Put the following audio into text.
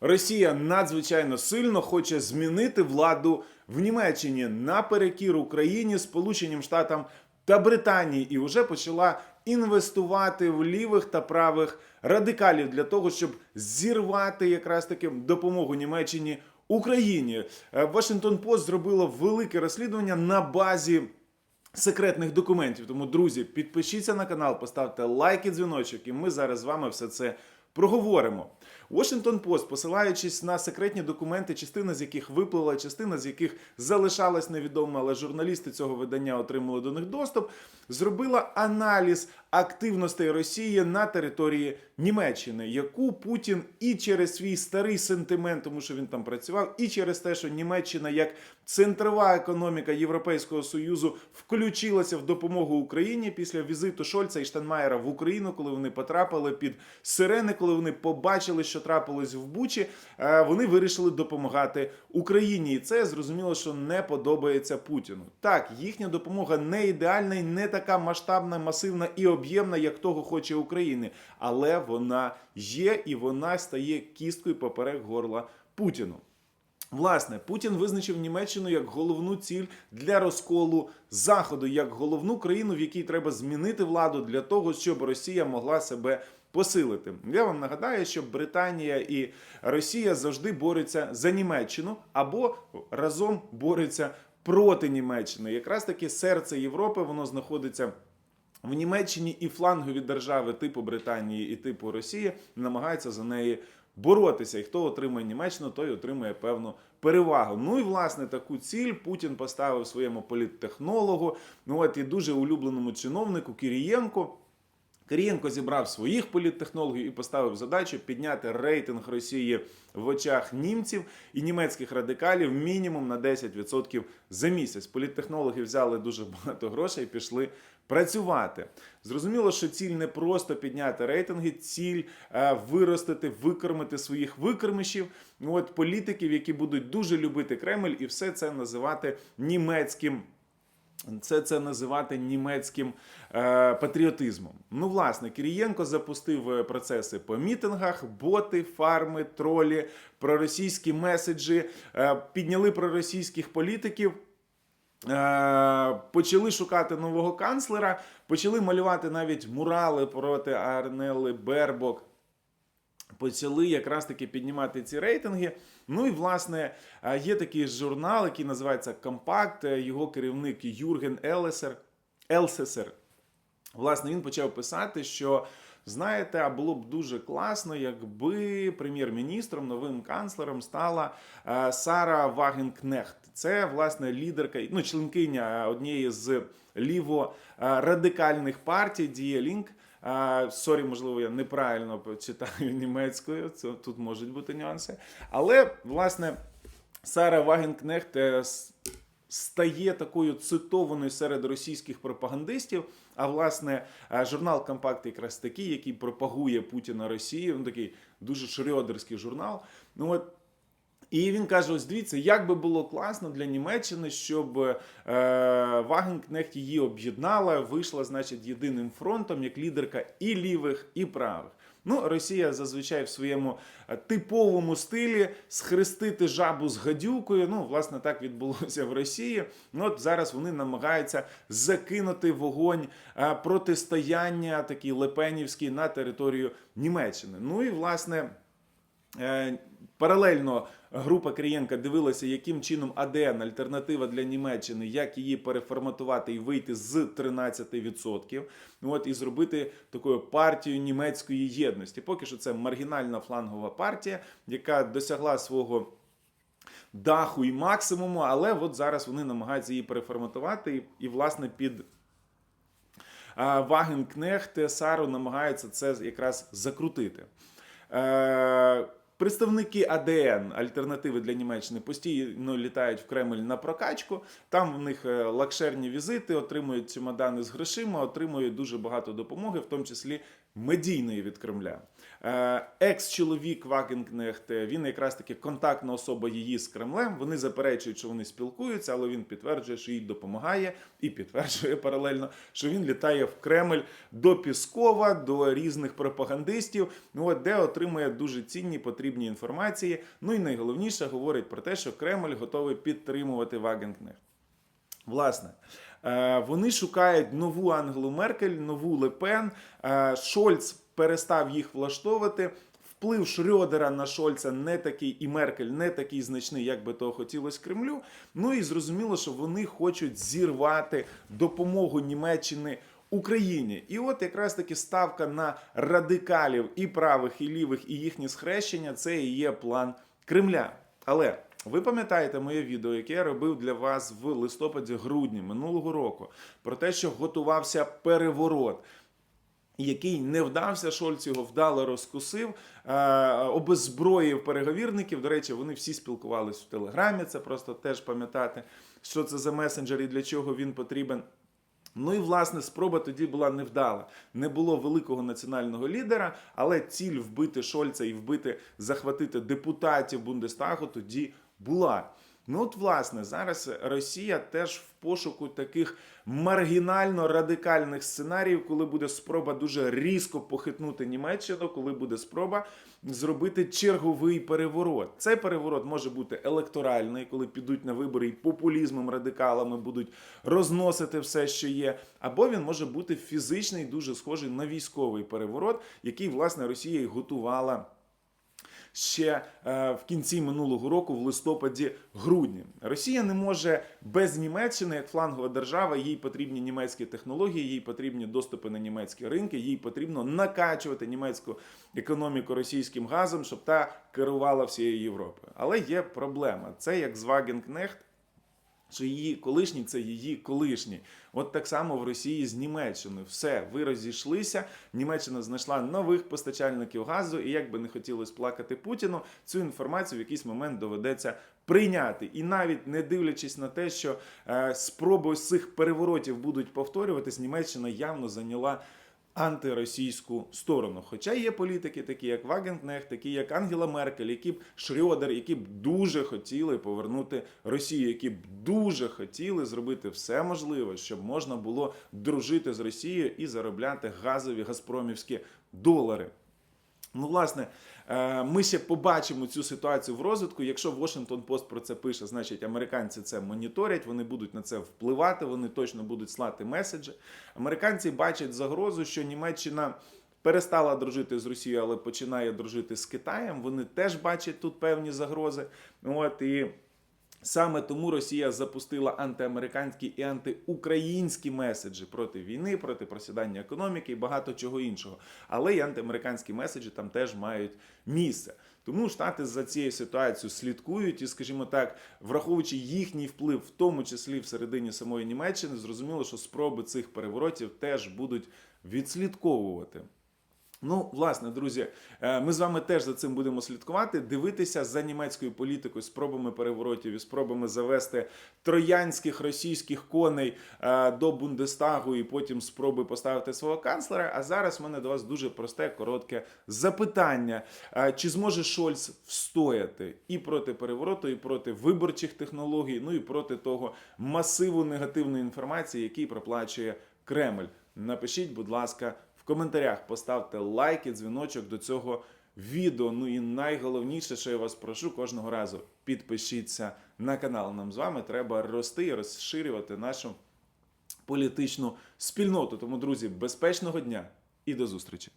Росія надзвичайно сильно хоче змінити владу в Німеччині наперекір Україні, Сполученим Штатам та Британії, і вже почала інвестувати в лівих та правих радикалів для того, щоб зірвати якраз таки допомогу Німеччині Україні. Е, Washington Post зробило велике розслідування на базі секретних документів. Тому, друзі, підпишіться на канал, поставте лайк і дзвіночок, і ми зараз з вами все це проговоримо. Washington Post, посилаючись на секретні документи, частина з яких виплила, частина з яких залишалась невідома, але журналісти цього видання отримали до них доступ, зробила аналіз активностей Росії на території Німеччини, яку Путін і через свій старий сентимент, тому що він там працював, і через те, що Німеччина як центрова економіка Європейського союзу включилася в допомогу Україні після візиту Шольца і Штанмаєра в Україну, коли вони потрапили під сирени, коли вони побачили, що трапилось в Бучі, е, вони вирішили допомагати Україні. І це зрозуміло, що не подобається Путіну. Так, їхня допомога не ідеальна і не така масштабна, масивна і об'ємна, як того хоче Україна, але вона є і вона стає кісткою поперек горла Путіну. Власне, Путін визначив Німеччину як головну ціль для розколу Заходу, як головну країну, в якій треба змінити владу для того, щоб Росія могла себе посилити. Я вам нагадаю, що Британія і Росія завжди борються за Німеччину або разом борються проти Німеччини. Якраз таки серце Європи воно знаходиться. В Німеччині і флангові держави типу Британії і типу Росії намагаються за неї боротися. І хто отримає Німеччину, той отримує певну перевагу. Ну і власне таку ціль Путін поставив своєму політтехнологу, ну от і дуже улюбленому чиновнику Кирієнку. Кирієнко зібрав своїх політтехнологів і поставив задачу підняти рейтинг Росії в очах німців і німецьких радикалів мінімум на 10% за місяць. Політтехнологи взяли дуже багато грошей і пішли працювати. Зрозуміло, що ціль не просто підняти рейтинги, ціль е, виростити, викормити своїх викормишів. Ну, От політиків, які будуть дуже любити Кремль, і все це називати німецьким. Це це називати німецьким е, патріотизмом. Ну, власне, Кирієнко запустив е, процеси по мітингах, боти, фарми, тролі, проросійські меседжі, е, підняли проросійських політиків. Е, Почали шукати нового канцлера, почали малювати навіть мурали проти Арнели Бербок. Почали якраз таки піднімати ці рейтинги. Ну і власне е, є такий журнал, який називається Компакт. е, Його керівник Юрген Елесер. Елсесер. Власне, він почав писати, що знаєте, а було б дуже класно, якби прем'єр-міністром, новим канцлером стала е, Сара Вагенкнехт. Це власне лідерка, ну членкиня однієї з ліво-радикальних партій Дія Лінк. А, Сорі, можливо, я неправильно читаю німецькою. Це тут можуть бути нюанси. Але власне Сара Вагенкнехт е, стає такою цитованою серед російських пропагандистів. А власне е, журнал Компакт якраз такий, який пропагує Путіна Росії. Ну такий дуже шрьодерський журнал. Ну от і він каже: ось дивіться, як би було класно для Німеччини, щоб е, Вагенкнехт її об'єднала, вийшла, значить, єдиним фронтом як лідерка і лівих, і правих. Ну, Росія зазвичай в своєму е, типовому стилі схрестити жабу з гадюкою. Ну, власне, так відбулося в Росії. Ну, от зараз вони намагаються закинути вогонь е, протистояння такий лепенівський на територію Німеччини. Ну і власне. Паралельно група Крієнка дивилася, яким чином АДН альтернатива для Німеччини, як її переформатувати і вийти з 13%, ну, от і зробити такою партією німецької єдності. Поки що це маргінальна флангова партія, яка досягла свого даху і максимуму, але от зараз вони намагаються її переформатувати і, і власне під а, Вагенкнехт Сару намагаються це якраз закрутити. Е, Представники АДН альтернативи для Німеччини постійно літають в Кремль на прокачку. Там в них е, лакшерні візити, отримують чемодани з грошима, отримують дуже багато допомоги, в тому числі медійної від Кремля. Е, Екс-чоловік Вагенкнехт, е, він якраз таки контактна особа її з Кремлем. Вони заперечують, що вони спілкуються, але він підтверджує, що їй допомагає, і підтверджує паралельно, що він літає в Кремль до Піскова, до різних пропагандистів, ну от де отримує дуже цінні потрібні інформації. Ну і найголовніше говорить про те, що Кремль готовий підтримувати Вагенкнехт. Власне, е, вони шукають нову Ангелу Меркель, нову Лепен. Шольц перестав їх влаштовувати. Вплив Шрёдера на Шольца не такий і Меркель не такий значний, як би того хотілося Кремлю. Ну і зрозуміло, що вони хочуть зірвати допомогу Німеччини Україні. І от якраз таки ставка на радикалів і правих, і лівих, і їхні схрещення це і є план Кремля. Але ви пам'ятаєте моє відео, яке я робив для вас в листопаді-грудні минулого року, про те, що готувався переворот. Який не вдався, Шольц його вдало розкусив, е, обезброїв переговірників. До речі, вони всі спілкувалися в Телеграмі. Це просто теж пам'ятати, що це за месенджер і для чого він потрібен. Ну і власне спроба тоді була невдала. Не було великого національного лідера, але ціль вбити Шольца і вбити, захватити депутатів Бундестагу тоді була. Ну от, власне, зараз Росія теж в пошуку таких маргінально радикальних сценаріїв, коли буде спроба дуже різко похитнути Німеччину, коли буде спроба зробити черговий переворот. Цей переворот може бути електоральний, коли підуть на вибори і популізмом, радикалами будуть розносити все, що є. Або він може бути фізичний, дуже схожий на військовий переворот, який власне Росія і готувала ще е, в кінці минулого року, в листопаді-грудні. Росія не може без Німеччини, як флангова держава, їй потрібні німецькі технології, їй потрібні доступи на німецькі ринки, їй потрібно накачувати німецьку економіку російським газом, щоб та керувала всією Європою. Але є проблема. Це як з Вагенкнехт що її колишній це її колишній. От так само в Росії з Німеччиною. Все, ви розійшлися. Німеччина знайшла нових постачальників газу, і як би не хотілося плакати Путіну, цю інформацію в якийсь момент доведеться прийняти. І навіть не дивлячись на те, що е, спроби цих переворотів будуть повторюватись, Німеччина явно зайняла антиросійську сторону. Хоча є політики, такі як Вагенкнех, такі як Ангела Меркель, які б Шрьодер, які б дуже хотіли повернути Росію, які б дуже хотіли зробити все можливе, щоб можна було дружити з Росією і заробляти газові газпромівські долари. Ну, власне, е, ми ще побачимо цю ситуацію в розвитку. Якщо Washington Post про це пише, значить американці це моніторять, вони будуть на це впливати, вони точно будуть слати меседжі. Американці бачать загрозу, що Німеччина. Перестала дружити з Росією, але починає дружити з Китаєм. Вони теж бачать тут певні загрози. От і Саме тому Росія запустила антиамериканські і антиукраїнські меседжі проти війни, проти просідання економіки і багато чого іншого. Але й антиамериканські меседжі там теж мають місце. Тому Штати за цією ситуацією слідкують і, скажімо так, враховуючи їхній вплив, в тому числі всередині самої Німеччини, зрозуміло, що спроби цих переворотів теж будуть відслідковувати. Ну, власне, друзі, е, ми з вами теж за цим будемо слідкувати, дивитися за німецькою політикою, спробами переворотів і спробами завести троянських російських коней е, до Бундестагу і потім спроби поставити свого канцлера. А зараз в мене до вас дуже просте, коротке запитання: Е, чи зможе Шольц встояти і проти перевороту, і проти виборчих технологій, ну і проти того масиву негативної інформації, який проплачує Кремль? Напишіть, будь ласка. Коментарях поставте лайки, дзвіночок до цього відео. Ну і найголовніше, що я вас прошу кожного разу, підпишіться на канал. Нам з вами треба рости і розширювати нашу політичну спільноту. Тому, друзі, безпечного дня і до зустрічі!